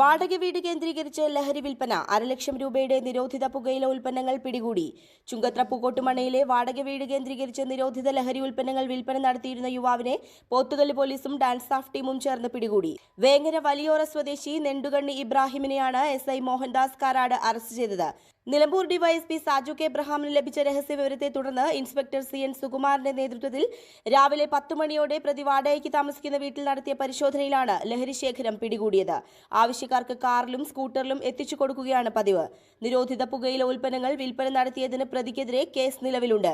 വാടക വീട് കേന്ദ്രീകരിച്ച് ലഹരി വിൽപ്പന. അരലക്ഷം രൂപയുടെ നിരോധിത പുകയില ഉൽപ്പന്നങ്ങൾ പിടികൂടി. ചുങ്കത്ര പൂക്കോട്ടുമണയിലെ വാടക വീട് കേന്ദ്രീകരിച്ച് നിരോധിത ലഹരി ഉൽപ്പന്നങ്ങൾ വിൽപ്പന നടത്തിയിരുന്ന യുവാവിനെ പോത്തുകല്ല് പോലീസും ഡാൻസ് സ്റ്റാഫ് ടീമും ചേർന്ന് പിടികൂടി. വേങ്ങര വലിയോറ സ്വദേശി Nendukanni ഇബ്രാഹിമിനെയാണ് S I Mohandas Karad arrest ചെയ്തത്. നിലമ്പൂർ ഡിവൈഎസ്പി സാജു കെ എബ്രഹാമിന് ലഭിച്ച രഹസ്യ വിവരത്തെ തുടർന്ന് ഇൻസ്പെക്ടർ സി എൻ സുകുമാറിന്റെ നേതൃത്വത്തിൽ രാവിലെ പത്ത് മണിയോടെ പ്രതി വാടകയ്ക്ക് താമസിക്കുന്ന വീട്ടിൽ നടത്തിയ പരിശോധനയിലാണ് ലഹരി ശേഖരം പിടികൂടിയത്. ആവശ്യക്കാർക്ക് കാറിലും സ്കൂട്ടറിലും എത്തിച്ചു കൊടുക്കുകയാണ് പതിവ്. നിരോധിത പുകയില ഉൽപ്പന്നങ്ങൾ വിൽപ്പന നടത്തിയതിന് പ്രതിക്കെതിരെ കേസ് നിലവിലുണ്ട്.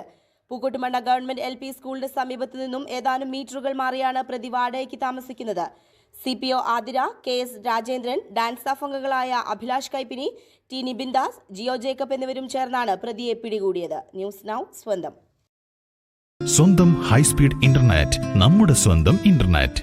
പൂക്കോട്ടുമണ്ണ ഗവൺമെന്റ് എൽ പി സ്കൂളിന് സമീപത്തു നിന്നും ഏതാനും മീറ്ററുകൾ മാറിയാണ് പ്രതി വാടകയ്ക്ക് താമസിക്കുന്നത്. C P O Athira K S Rajendran dance staff അംഗങ്ങളായ അഭിലാഷ് കൈപ്പിനി ടി നിബിൻ ദാസ് ജിയോ ജേക്കബ് എന്നിവരും ചേർന്നാണ് പ്രതിയെ പിടികൂടിയത്. ന്യൂസ് നൗ സ്വന്തം. സ്വന്തം ഹൈസ്പീഡ് ഇന്റർനെറ്റ് നമ്മുടെ സ്വന്തം ഇന്റർനെറ്റ്.